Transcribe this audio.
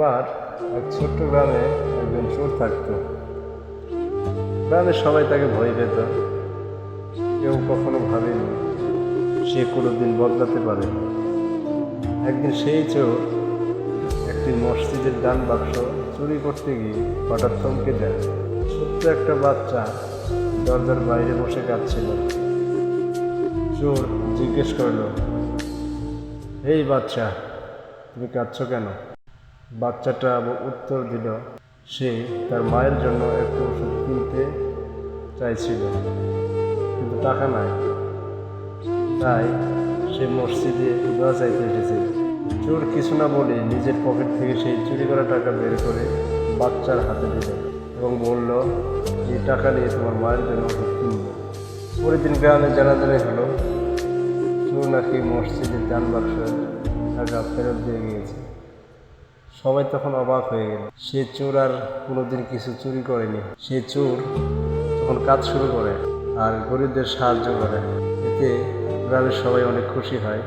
এবার এক ছোট্ট গ্রামে একজন চোর থাকতো। গ্রামের সবাই তাকে ভয় পেত। কেউ কখনো ভাবেনি সে কোনোদিন বদলাতে পারে। একদিন সেই চোর একটি মসজিদের দান বাক্স চুরি করতে গিয়ে হঠাৎ থমকে যায়। ছোট্ট একটা বাচ্চা দরজার বাইরে বসে কাঁদছিল। চোর জিজ্ঞেস করল, এই বাচ্চা, তুমি কাঁদছো কেন? বাচ্চাটা উত্তর দিল, সে তার মায়ের জন্য একটু ওষুধ কিনতে চাইছিল, কিন্তু টাকা নাই। তাই সে মসজিদে দোয়া চাইতে এসেছে। চোর কিছু না বলে নিজের পকেট থেকে সেই চুরি করা টাকা বের করে বাচ্চার হাতে দিল এবং বলল এই টাকা নিয়ে তোমার মায়ের জন্য ওষুধ কিনবো। পরের দিন গ্রামে জানাজানি হলো, চোর নাকি মসজিদের দান বাক্সের টাকা ফেরত দিয়ে গিয়েছে। সবাই তখন অবাক হয়ে গেল। সে চোর আর কোনোদিন কিছু চুরি করেনি। সে চোর তখন কাজ শুরু করে আর গরিবদের সাহায্য করে। এতে গ্রামের সবাই অনেক খুশি হয়।